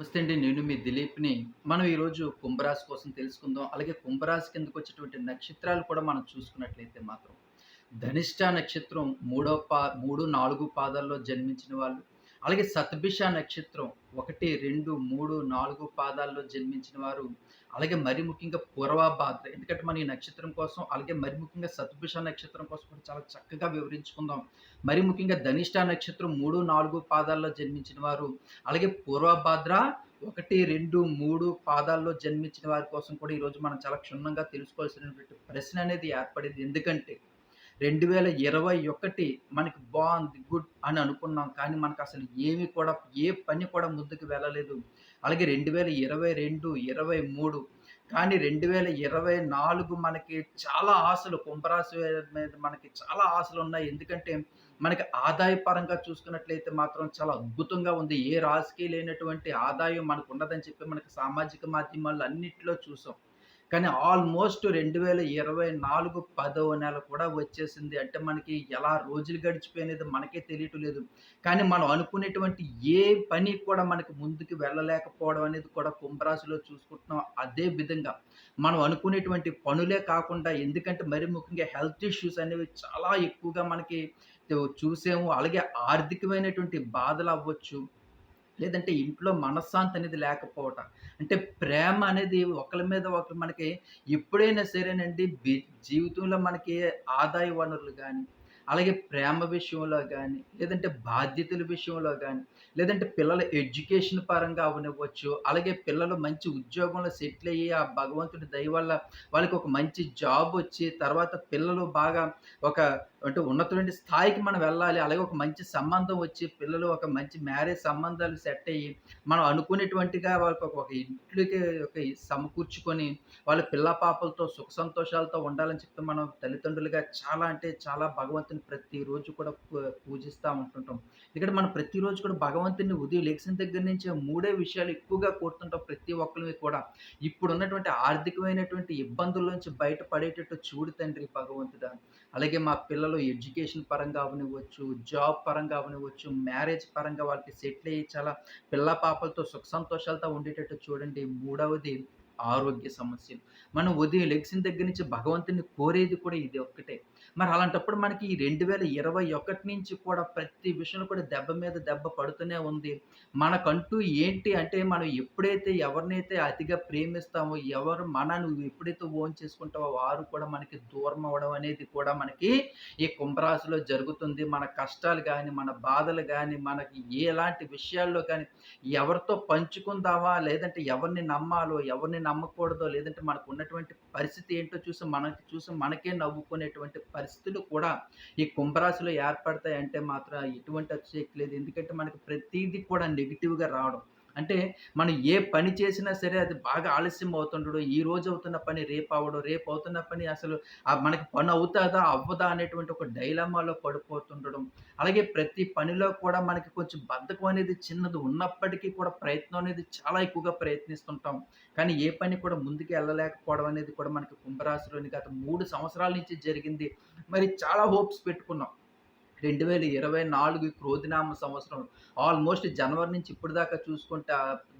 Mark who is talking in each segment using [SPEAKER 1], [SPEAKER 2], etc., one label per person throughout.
[SPEAKER 1] నమస్తే అండి నేను మీ దిలీప్‌ని. మనం ఈరోజు కుంభరాశి కోసం తెలుసుకుందాం. అలాగే కుంభరాశి కిందకు వచ్చేటువంటి నక్షత్రాలు కూడా మనం చూసుకున్నట్లయితే మాత్రం, ధనిష్ట నక్షత్రం మూడో పా 3, 4 పాదాల్లో జన్మించిన వాళ్ళు. అలాగే శతభిష నక్షత్రం 1, 2, 3, 4 పాదాల్లో జన్మించిన వారు. అలాగే మరి ముఖ్యంగా పూర్వభాద్ర ఎందుకంటే మన ఈ నక్షత్రం కోసం అలాగే మరి ముఖ్యంగా శతభిష నక్షత్రం కోసం కూడా చాలా చక్కగా వివరించుకుందాం. మరి ముఖ్యంగా ధనిష్ట నక్షత్రం 3, 4 పాదాల్లో జన్మించిన వారు. అలాగే పూర్వభాద్ర 1, 2, 3 పాదాల్లో జన్మించిన వారి కోసం కూడా ఈరోజు మనం చాలా క్షుణ్ణంగా తెలుసుకోవాల్సినటువంటి ప్రశ్న అనేది ఏర్పడింది. ఎందుకంటే 2021 మనకి బాగుంది గుడ్ అని అనుకున్నాం. కానీ మనకసలు ఏమి కూడా ఏ పని కూడా ముందుకు వెళ్ళలేదు. అలాగే 2022, 23 కానీ 2024 మనకి చాలా ఆశలు కుంభరాశి మీద మనకి చాలా ఆశలు ఉన్నాయి ఎందుకంటే మనకి ఆదాయ పరంగా చూసుకున్నట్లయితే మాత్రం చాలా అద్భుతంగా ఉంది. ఏ రాశికి లేనటువంటి ఆదాయం మనకు ఉండదని చెప్పి మనకి సామాజిక మాధ్యమాల్లో అన్నింటిలో చూసాం. కానీ ఆల్మోస్ట్ 2024 పదో నెల కూడా వచ్చేసింది. అంటే మనకి ఎలా రోజులు గడిచిపోయినది మనకే తెలియటం లేదు. కానీ మనం అనుకునేటువంటి ఏ పని కూడా మనకి ముందుకు వెళ్ళలేకపోవడం అనేది కూడా కుంభరాశిలో చూసుకుంటున్నాం. అదే విధంగా మనం అనుకునేటువంటి పనులే కాకుండా ఎందుకంటే మరి ముఖ్యంగా హెల్త్ ఇష్యూస్ అనేవి చాలా ఎక్కువగా మనకి చూసాము. అలాగే ఆర్థికమైనటువంటి బాధలు అవ్వచ్చు లేదంటే ఇంట్లో మనశ్శాంతి అనేది లేకపోవటం. అంటే ప్రేమ అనేది ఒకరి మీద ఒకరు మనకి ఎప్పుడైనా సరేనండి జీవితంలో మనకి ఆదాయ వనరులు కానీ అలాగే ప్రేమ విషయంలో కానీ లేదంటే బాధ్యతల విషయంలో కానీ లేదంటే పిల్లల ఎడ్యుకేషన్ పరంగా అవనివ్వచ్చు అలాగే పిల్లలు మంచి ఉద్యోగంలో సెటిల్ అయ్యి ఆ భగవంతుడి దయ వల్ల వాళ్ళకి ఒక మంచి జాబ్ వచ్చి తర్వాత పిల్లలు బాగా ఒక అంటే ఉన్నతమైన స్థాయికి మనం వెళ్ళాలి. అలాగే ఒక మంచి సంబంధం వచ్చి పిల్లలు ఒక మంచి మ్యారేజ్ సంబంధాలు సెట్ అయ్యి, మనం అనుకునేటువంటిగా వాళ్ళకి ఒక ఇంట్లోకి ఒక సమకూర్చుకొని, వాళ్ళ పిల్ల పాపలతో సుఖ సంతోషాలతో ఉండాలని చెప్పి మనం తల్లిదండ్రులుగా చాలా అంటే చాలా భగవంతుని ప్రతిరోజు కూడా పూ ఉంటుంటాం. ఇక్కడ మనం ప్రతిరోజు కూడా భగవంతుని ఉదయం లేచిన దగ్గర నుంచి మూడే విషయాలు ఎక్కువగా కోరుతుంటాం ప్రతి ఒక్కరివి కూడా. ఇప్పుడు ఉన్నటువంటి ఆర్థికమైనటువంటి ఇబ్బందుల నుంచి బయటపడేటట్టు చూడు తండ్రి భగవంతుడా. అలాగే మా పిల్లలు ఎడ్యుకేషన్ పరంగా అవ్వనివ్వచ్చు, జాబ్ పరంగా అవ్వనివ్వచ్చు, మ్యారేజ్ పరంగా వాళ్ళకి సెటిల్ అయ్యి చాలా పిల్ల పాపలతో సుఖ సంతోషాలతో ఉండేటట్టు చూడండి. మూడవది ఆరోగ్య సమస్యలు. మనం ఉదయం లెగిసిన దగ్గర నుంచి భగవంతుని కోరేది కూడా ఇది ఒక్కటే. మరి అలాంటప్పుడు మనకి ఈ 2021 నుంచి కూడా ప్రతి విషయంలో కూడా దెబ్బ మీద దెబ్బ పడుతూనే ఉంది. మనకంటూ ఏంటి అంటే మనం ఎప్పుడైతే ఎవరినైతే అతిగా ప్రేమిస్తామో, ఎవరు మనను ఎప్పుడైతే ఓన్ చేసుకుంటామో వారు కూడా మనకి దూరం అవ్వడం అనేది కూడా మనకి ఈ కుంభరాశిలో జరుగుతుంది. మన కష్టాలు కానీ మన బాధలు కానీ మనకి ఎలాంటి విషయాల్లో కానీ ఎవరితో పంచుకుందామా? లేదంటే ఎవరిని నమ్మాలో, ఎవరిని నమ్మకూడదో, లేదంటే మనకు ఉన్నటువంటి పరిస్థితి ఏంటో చూసి మనకి చూసి మనకే నవ్వుకునేటువంటి పరిస్థితులు కూడా ఈ కుంభరాశిలో ఏర్పడతాయంటే మాత్రం ఎటువంటి వచ్చేయట్లేదు ఎందుకంటే మనకి ప్రతీది కూడా నెగిటివ్గా రావడం. అంటే మనం ఏ పని చేసినా సరే అది బాగా ఆలస్యం అవుతుండడో ఈ రోజు అవుతున్న పని రేపు అవ్వడం. రేపు అవుతున్న పని అసలు మనకి పని అవుతుందా అవ్వదా? అనేటువంటి ఒక డైలమాలో పడిపోతుండడం. అలాగే ప్రతి పనిలో కూడా మనకి కొంచెం బద్ధకం అనేది చిన్నది ఉన్నప్పటికీ కూడా ప్రయత్నం అనేది చాలా ఎక్కువగా ప్రయత్నిస్తుంటాం. కానీ ఏ పని కూడా ముందుకు వెళ్ళలేకపోవడం అనేది కూడా మనకి కుంభరాశిలోని గత మూడు సంవత్సరాల నుంచి జరిగింది. మరి చాలా హోప్స్ పెట్టుకున్నాం. 2024 క్రోధినామ సంవత్సరం ఆల్మోస్ట్ జనవరి నుంచి ఇప్పటిదాకా చూసుకుంటే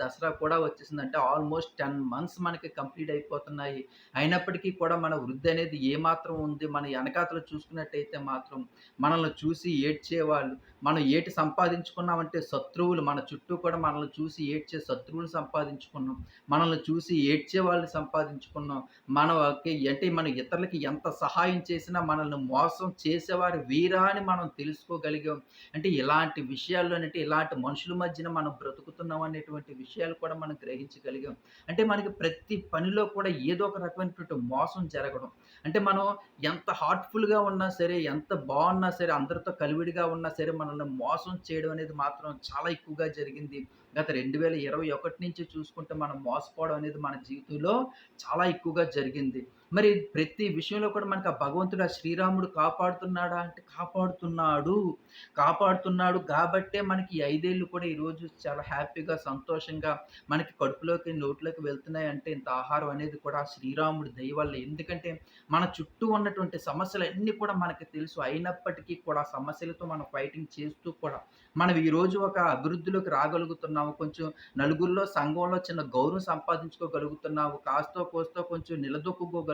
[SPEAKER 1] దసరా కూడా వచ్చేసిందంటే ఆల్మోస్ట్ 10 మంత్స్ మనకి కంప్లీట్ అయిపోతున్నాయి. అయినప్పటికీ కూడా మన వృద్ధి అనేది ఏమాత్రం ఉంది. మన వెనకాతలు చూసుకున్నట్టయితే మాత్రం మనల్ని చూసి ఏడ్చేవాళ్ళు, మనం ఏటి సంపాదించుకున్నామంటే శత్రువులు మన చుట్టూ కూడా మనల్ని చూసి ఏడ్చే శత్రువులు సంపాదించుకున్నాం. మనల్ని చూసి ఏడ్చే వాళ్ళని సంపాదించుకున్నాం. మనకి అంటే మనం ఇతరులకి ఎంత సహాయం చేసినా మనల్ని మోసం చేసేవారు వీరా అని మనం తెలుసుకోగలిగాం. అంటే ఇలాంటి విషయాల్లోనంటే ఇలాంటి మనుషుల మధ్యన మనం బ్రతుకుతున్నాం అనేటువంటి విషయాలు కూడా మనం గ్రహించగలిగాం. అంటే మనకి ప్రతి పనిలో కూడా ఏదో ఒక రకమైనటువంటి మోసం జరగడం. అంటే మనం ఎంత హార్ట్‌ఫుల్‌గా ఉన్నా సరే, ఎంత బాగున్నా సరే, అందరితో కలివిడిగా ఉన్నా సరే మనం మనల్ని మోసం చేయడం అనేది మాత్రం చాలా ఎక్కువగా జరిగింది. గత 2021 నుంచి చూసుకుంటే మనం మోసపోవడం అనేది మన జీవితంలో చాలా ఎక్కువగా జరిగింది. మరి ప్రతి విషయంలో కూడా మనకు ఆ భగవంతుడు ఆ శ్రీరాముడు కాపాడుతున్నాడా అంటే కాపాడుతున్నాడు. కాపాడుతున్నాడు కాబట్టే మనకి ఐదేళ్ళు కూడా ఈరోజు చాలా హ్యాపీగా, సంతోషంగా మనకి కడుపులోకి, నోట్లోకి వెళ్తున్నాయి అంటే ఇంత ఆహారం అనేది కూడా ఆ శ్రీరాముడి దయ ఎందుకంటే మన చుట్టూ ఉన్నటువంటి సమస్యలన్నీ కూడా మనకి తెలుసు. అయినప్పటికీ కూడా సమస్యలతో మనం ఫైటింగ్ చేస్తూ కూడా మనం ఈరోజు ఒక అభివృద్ధిలోకి రాగలుగుతున్నాము. కొంచెం నలుగురిలో, సంఘంలో చిన్న గౌరవం సంపాదించుకోగలుగుతున్నాము. కాస్తో కోస్తో కొంచెం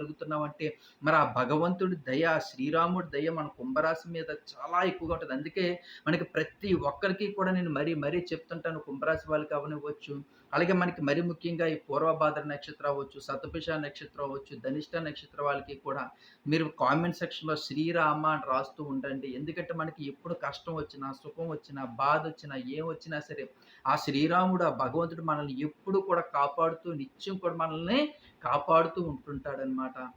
[SPEAKER 1] నిలదొక్కుకోగలుగుతున్నామంటే మరి ఆ భగవంతుడి దయ, శ్రీరాముడి దయ మన కుంభరాశి మీద చాలా ఎక్కువగా ఉంటుంది అందుకే మనకి ప్రతి ఒక్కరికి కూడా నేను మరీ మరీ చెప్తుంటాను కుంభరాశి వాళ్ళకి అవనివ్వచ్చు అలాగే మనకి మరీ ముఖ్యంగా ఈ పూర్వభాద్ర నక్షత్రం అవ్వచ్చు, శతభిష నక్షత్రం అవ్వచ్చు, ధనిష్ట నక్షత్రం వాళ్ళకి కూడా మీరు కామెంట్ సెక్షన్‌లో శ్రీరామ అని రాస్తూ ఉండండి. ఎందుకంటే మనకి ఎప్పుడు కష్టం వచ్చినా, సుఖం వచ్చినా, ఏం వచ్చినా సరే ఆ శ్రీరాముడు, ఆ భగవంతుడు మనల్ని ఎప్పుడు కూడా కాపాడుతూ నిత్యం కూడా మనల్ని కాపాడుతూ ఉంటుంటాడనమాట.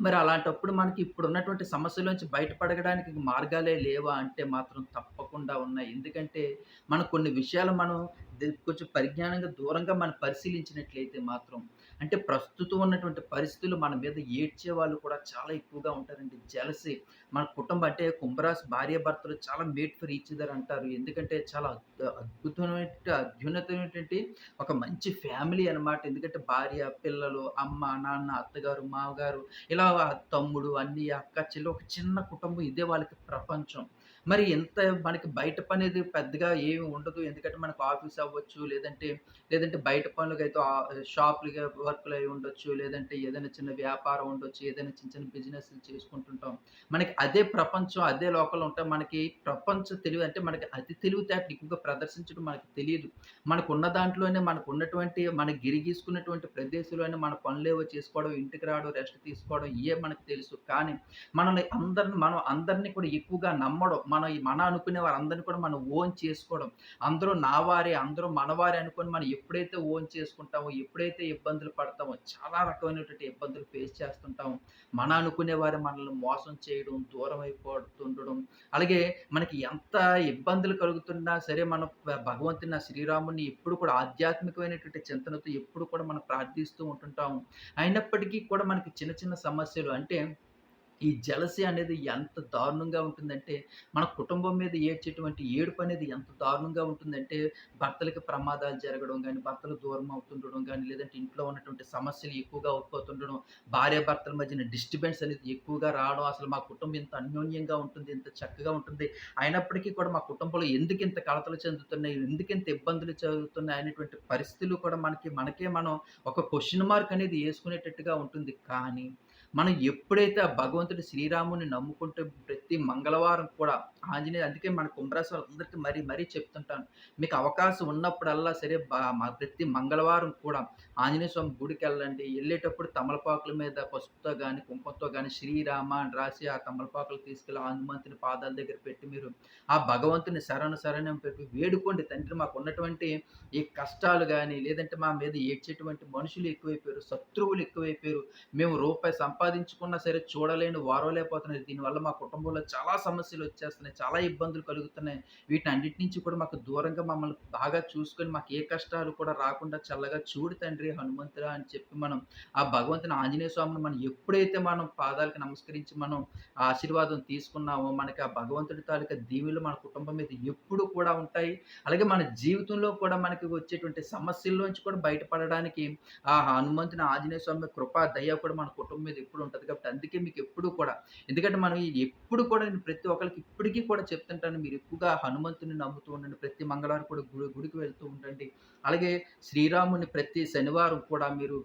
[SPEAKER 1] మరి అలాంటప్పుడు మనకి ఇప్పుడు ఉన్నటువంటి నుంచి బయటపడడానికి మార్గాలే లేవా అంటే మాత్రం తప్పకుండా ఉన్నాయి. ఎందుకంటే మన కొన్ని విషయాలు మనం కొంచెం పరిజ్ఞానంగా దూరంగా మనం పరిశీలించినట్లయితే మాత్రం అంటే ప్రస్తుతం ఉన్నటువంటి పరిస్థితులు మన మీద ఏడ్చే వాళ్ళు కూడా చాలా ఎక్కువగా ఉంటారండి. జలసి మన కుటుంబం అంటే కుంభరాశి భార్యాభర్తలు చాలా మేట్ ఫర్ ఈచ్ అదర్ అంటారు. ఎందుకంటే చాలా అద్భుతమైన అత్యున్నతమైనటువంటి ఒక మంచి ఫ్యామిలీ అనమాట. ఎందుకంటే భార్య, పిల్లలు, అమ్మ, నాన్న, అత్తగారు, మామగారు ఇలా తమ్ముడు, అన్ని అక్క, చెల్లి ఒక చిన్న కుటుంబం ఇదే వాళ్ళకి ప్రపంచం. మరి ఇంత మనకి బయట పనేది పెద్దగా ఏమి ఉండదు. ఎందుకంటే మనకు ఆఫీస్ అవ్వచ్చు, లేదంటే, లేదంటే బయట పనులకైతే అయితే షాపులుగా వర్క్లు అయి ఉండొచ్చు. లేదంటే ఏదైనా చిన్న వ్యాపారం ఉండొచ్చు. ఏదైనా చిన్న చిన్న బిజినెస్‌లు చేసుకుంటుంటాం. మనకి అదే ప్రపంచం, అదే లోకల్ ఉంటాం. మనకి ప్రపంచ తెలివి అంటే మనకి అతి తెలివితేటలు ఎక్కువగా ప్రదర్శించడం మనకు తెలీదు. మనకున్న దాంట్లోనే మనకున్నటువంటి మన గిరిగీసుకున్నటువంటి ప్రదేశంలోనే మన పనులేవో చేసుకోవడం, ఇంటికి రావడం, రెస్ట్ తీసుకోవడం ఏ మనకు తెలుసు. కానీ మనల్ని అందరిని మనం అందరిని కూడా ఎక్కువగా నమ్మడం, మనం మన అనుకునే వారందరినీ కూడా మనం ఓన్ చేసుకోవడం. అందరూ నా వారే, అందరూ మనవారే అనుకొని మనం ఎప్పుడైతే ఓన్ చేసుకుంటామో, ఎప్పుడైతే ఇబ్బందులు పడతామో, చాలా రకమైనటువంటి ఇబ్బందులు ఫేస్ చేస్తుంటాము. మన అనుకునే వారు మనల్ని మోసం చేయడం, దూరం అయిపోతుండడం, అలాగే మనకి ఎంత ఇబ్బందులు కలుగుతున్నా సరే మన భగవంతుని, శ్రీరాముని ఎప్పుడు కూడా ఆధ్యాత్మికమైనటువంటి చింతనతో ఎప్పుడు కూడా మనం ప్రార్థిస్తూ ఉంటుంటాము. అయినప్పటికీ కూడా మనకి చిన్న చిన్న సమస్యలు అంటే ఈ జలసి అనేది ఎంత దారుణంగా ఉంటుందంటే, మన కుటుంబం మీద ఏడ్చేటువంటి ఏడుపు అనేది ఎంత దారుణంగా ఉంటుందంటే, భర్తలకి ప్రమాదాలు జరగడం కానీ భర్తలు దూరం అవుతుండడం కానీ లేదంటే ఇంట్లో ఉన్నటువంటి సమస్యలు ఎక్కువగా అవుపోతుండడం, భార్యాభర్తల మధ్యన డిస్టర్బెన్స్ అనేది ఎక్కువగా రావడం, అసలు మా కుటుంబం ఇంత అన్యోన్యంగా ఉంటుంది, ఇంత చక్కగా ఉంటుంది. అయినప్పటికీ కూడా మా కుటుంబంలో ఎందుకు ఇంత కలతలు చెందుతున్నాయి, ఎందుకు ఇంత ఇబ్బందులు చదువుతున్నాయి అనేటువంటి పరిస్థితులు కూడా మనకి మనకే మనం ఒక క్వశ్చన్ మార్క్ అనేది వేసుకునేటట్టుగా ఉంటుంది. కానీ మనం ఎప్పుడైతే ఆ భగవంతుడు శ్రీరాముని నమ్ముకుంటే ప్రతి మంగళవారం కూడా ఆంజనేయ అందుకే మన కుంభరాశి వాళ్ళందరికీ మరీ మరీ చెప్తుంటాను. మీకు అవకాశం ఉన్నప్పుడల్లా సరే బా ప్రతి మంగళవారం కూడా ఆంజనేయ స్వామి గుడికి వెళ్ళండి వెళ్ళేటప్పుడు తమలపాకుల మీద పసుపుతో కానీ కుంకుమతో కానీ శ్రీరామ అని రాసి ఆ తమలపాకులు తీసుకెళ్ళి హనుమంతుని పాదాల దగ్గర పెట్టి మీరు ఆ భగవంతుని శరణ శరణం పెట్టి వేడుకోండి తండ్రి మాకు ఉన్నటువంటి ఈ కష్టాలు కానీ లేదంటే మా మీద ఏడ్చేటువంటి మనుషులు ఎక్కువైపోయారు, శత్రువులు ఎక్కువైపోయారు. మేము రూపాయి సంపాదించుకున్నా సరే చూడలేని వారోలేకపోతున్నారు దీనివల్ల మా కుటుంబంలో చాలా సమస్యలు వచ్చేస్తున్నాయి చాలా ఇబ్బందులు కలుగుతున్నాయి. వీటన్నిటి నుంచి కూడా మాకు దూరంగా మమ్మల్ని బాగా చూసుకొని మాకు ఏ కష్టాలు కూడా రాకుండా చల్లగా చూడు తండ్రి హనుమంతుడా అని చెప్పి మనం ఆ భగవంతుని ఆంజనేయ స్వామిని మనం ఎప్పుడైతే మనం పాదాలకు నమస్కరించి మనం ఆశీర్వాదం తీసుకున్నామో మనకి ఆ భగవంతుడి తాలూకా దీవులు మన కుటుంబం మీద ఎప్పుడు కూడా ఉంటాయి. అలాగే మన జీవితంలో కూడా మనకి వచ్చేటువంటి సమస్యల్లోంచి కూడా బయటపడడానికి ఆ హనుమంతుని, ఆంజనేయ స్వామి కృపా దయ కూడా మన కుటుంబం మీద ఎప్పుడు ఉంటుంది కాబట్టి అందుకే మీకు ఎప్పుడు కూడా ఎందుకంటే మనం ఎప్పుడు కూడా నేను ప్రతి ఒక్కరికి ఇప్పటికీ కూడా చెప్తుంటాను. మీరు ఎక్కువగా హనుమంతుని నమ్ముతూ ఉండండి. ప్రతి మంగళవారం కూడా గుడి గుడికి వెళ్తూ ఉండండి. అలాగే శ్రీరాముని ప్రతి శనివారం కూడా మీరు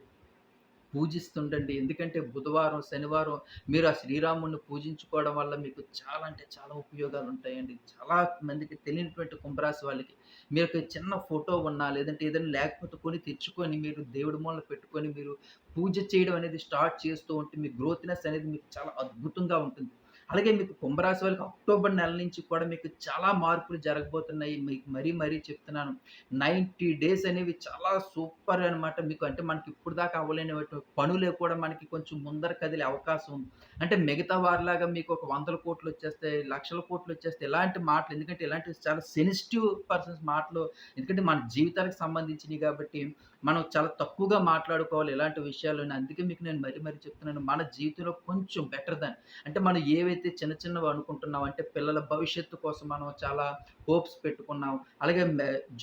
[SPEAKER 1] పూజిస్తుండండి. ఎందుకంటే బుధవారం, శనివారం మీరు ఆ శ్రీరాముడిని పూజించుకోవడం వల్ల మీకు చాలా అంటే చాలా ఉపయోగాలు ఉంటాయండి చాలా మందికి తెలియనటువంటి కుంభరాశి వాళ్ళకి మీరు చిన్న ఫోటో ఉన్నా, లేదంటే ఏదైనా లేకపోతే కొని తెచ్చుకొని మీరు దేవుడి మూలన పెట్టుకొని మీరు పూజ చేయడం అనేది స్టార్ట్ చేస్తూ ఉంటే మీ గ్రోత్‌నెస్ అనేది మీకు చాలా అద్భుతంగా ఉంటుంది. అలాగే మీకు కుంభరాశి వాళ్ళకి అక్టోబర్ నెల నుంచి కూడా మీకు చాలా మార్పులు జరగబోతున్నాయి. మీకు మరీ మరీ చెప్తున్నాను. 90 డేస్ అనేవి చాలా సూపర్ అనమాట. మీకు అంటే మనకి ఇప్పటిదాకా అవ్వలేని పనులే కూడా మనకి కొంచెం ముందర కదిలే అవకాశం ఉంది. అంటే మిగతా వారిలాగా మీకు ఒక వందల కోట్లు వచ్చేస్తే లక్షల కోట్లు వచ్చేస్తే ఇలాంటి మాటలు ఎందుకంటే ఇలాంటి చాలా సెన్సిటివ్ పర్సన్స్ మాటలు ఎందుకంటే మన జీవితాలకు సంబంధించినవి కాబట్టి మనం చాలా తక్కువగా మాట్లాడుకోవాలి ఇలాంటి విషయాలు అందుకే మీకు నేను మరీ మరీ చెప్తున్నాను. మన జీవితంలో కొంచెం బెటర్ దాన్ అంటే మనం ఏవైతే చిన్న చిన్నవి అనుకుంటున్నామో అంటే పిల్లల భవిష్యత్తు కోసం మనం చాలా హోప్స్ పెట్టుకున్నాం. అలాగే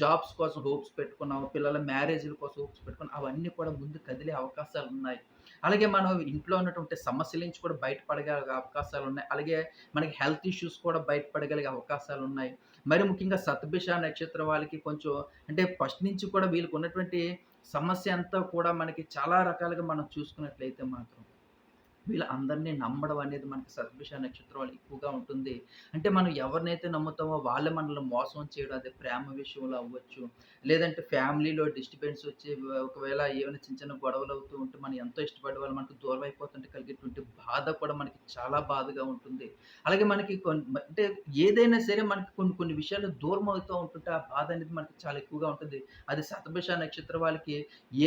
[SPEAKER 1] జాబ్స్ కోసం హోప్స్ పెట్టుకున్నాం. పిల్లల మ్యారేజ్‌ల కోసం హోప్స్ పెట్టుకున్నాం. అవన్నీ కూడా ముందు కదిలే అవకాశాలు ఉన్నాయి అలాగే మనం ఇంట్లో ఉన్నటువంటి సమస్యల నుంచి కూడా బయటపడగలిగే అవకాశాలు ఉన్నాయి అలాగే మనకి హెల్త్ ఇష్యూస్ కూడా బయటపడగలిగే అవకాశాలు ఉన్నాయి మరి ముఖ్యంగా సత్భిష నక్షత్రం వాళ్ళకి కొంచెం అంటే ఫస్ట్ నుంచి కూడా వీళ్ళకి ఉన్నటువంటి సమస్య అంతా కూడా మనకి చాలా రకాలుగా మనం చూసుకున్నట్లయితే మాత్రం. వీళ్ళందరినీ నమ్మడం అనేది మనకి సత్భిష నక్షత్రం వాళ్ళు ఎక్కువగా ఉంటుంది. అంటే మనం ఎవరినైతే నమ్ముతామో వాళ్ళే మనల్ని మోసం చేయడం అదే ప్రేమ విషయంలో అవ్వచ్చు. లేదంటే ఫ్యామిలీలో డిస్టర్బెన్స్ వచ్చి ఒకవేళ ఏమైనా చిన్న చిన్న గొడవలు అవుతూ ఉంటే మనం ఎంతో ఇష్టపడే వాళ్ళు మనకు దూరం అయిపోతుంటే కలిగేటువంటి బాధ కూడా మనకి చాలా బాధగా ఉంటుంది. అలాగే మనకి కొన్ని అంటే ఏదైనా సరే మనకి కొన్ని కొన్ని విషయాలు దూరం అవుతూ ఉంటుంటే ఆ బాధ అనేది మనకి చాలా ఎక్కువగా ఉంటుంది. అది శతభిష నక్షత్రం వాళ్ళకి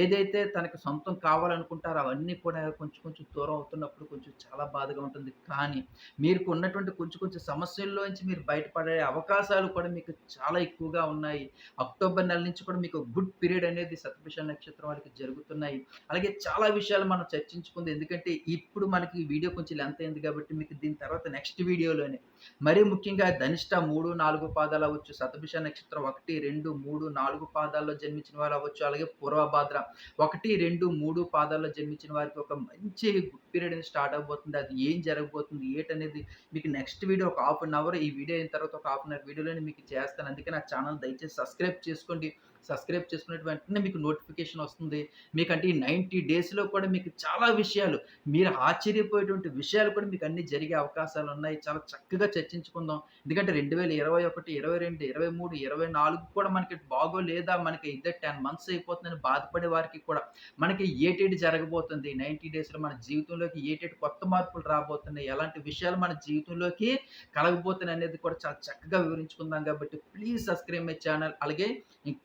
[SPEAKER 1] ఏదైతే తనకి సొంతం కావాలనుకుంటారో అవన్నీ కూడా కొంచెం కొంచెం దూరం అవుతున్న అవుతున్నప్పుడు కొంచెం చాలా బాధగా ఉంటుంది. కానీ మీకు ఉన్నటువంటి కొంచెం కొంచెం సమస్యల్లో నుంచి మీరు బయటపడే అవకాశాలు కూడా మీకు చాలా ఎక్కువగా ఉన్నాయి. అక్టోబర్ నెల నుంచి కూడా మీకు గుడ్ పీరియడ్ అనేది శతభిష నక్షత్రం వాళ్ళకి జరుగుతున్నాయి. అలాగే చాలా విషయాలు మనం చర్చించుకుంది. ఎందుకంటే ఇప్పుడు మనకి ఈ వీడియో కొంచెం లెంత్ అయింది కాబట్టి మీకు దీని తర్వాత నెక్స్ట్ వీడియోలోనే మరీ ముఖ్యంగా ధనిష్ట 3, 4 పాదాలు అవ్వచ్చు, సతభిష నక్షత్రం 1, 2, 3, 4 పాదాల్లో జన్మించిన వారు అవ్వచ్చు. అలాగే పూర్వభాద్ర 1, 2, 3 పాదాల్లో జన్మించిన వారికి ఒక మంచి గుడ్ పీరియడ్ అనేది స్టార్ట్ అవ్వబోతుంది. అది ఏం జరగబోతుంది, ఏటనేది మీకు నెక్స్ట్ వీడియో ఒక హాఫ్ అన్ అవర్ ఈ వీడియో అయిన తర్వాత ఒక హాఫ్ అన్ అవర్ వీడియోలోనే మీకు చేస్తాను. అందుకే నా ఛానల్ దయచేసి సబ్స్క్రైబ్ చేసుకోండి. సబ్స్క్రైబ్ చేసుకునే వెంటనే మీకు నోటిఫికేషన్ వస్తుంది. మీకంటే ఈ 90 డేస్‌లో కూడా మీకు చాలా విషయాలు మీరు ఆశ్చర్యపోయేటువంటి విషయాలు కూడా మీకు అన్ని జరిగే అవకాశాలు ఉన్నాయి చాలా చక్కగా చర్చించుకుందాం. ఎందుకంటే 2021, 22, 23, 24 కూడా మనకి బాగో లేదా మనకి ఇదే 10 మంత్స్ అయిపోతుందని బాధపడే వారికి కూడా మనకి ఏటేటి జరగబోతుంది. 90 డేస్‌లో మన జీవితంలోకి ఏటేటి కొత్త మార్పులు రాబోతున్నాయి. ఎలాంటి విషయాలు మన జీవితంలోకి కలగబోతున్నాయి అనేది కూడా చాలా చక్కగా వివరించుకుందాం కాబట్టి ప్లీజ్ సబ్స్క్రైబ్ మై ఛానల్. అలాగే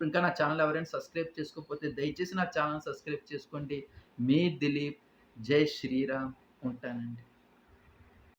[SPEAKER 1] ఇంకా నా ఛానల్ ఎవరైనా సబ్స్క్రైబ్ చేసుకోకపోతే దయచేసి నా ఛానల్ సబ్స్క్రైబ్ చేసుకోండి. మీ దిలీప్. జై శ్రీరామ్. ఉంటానండి.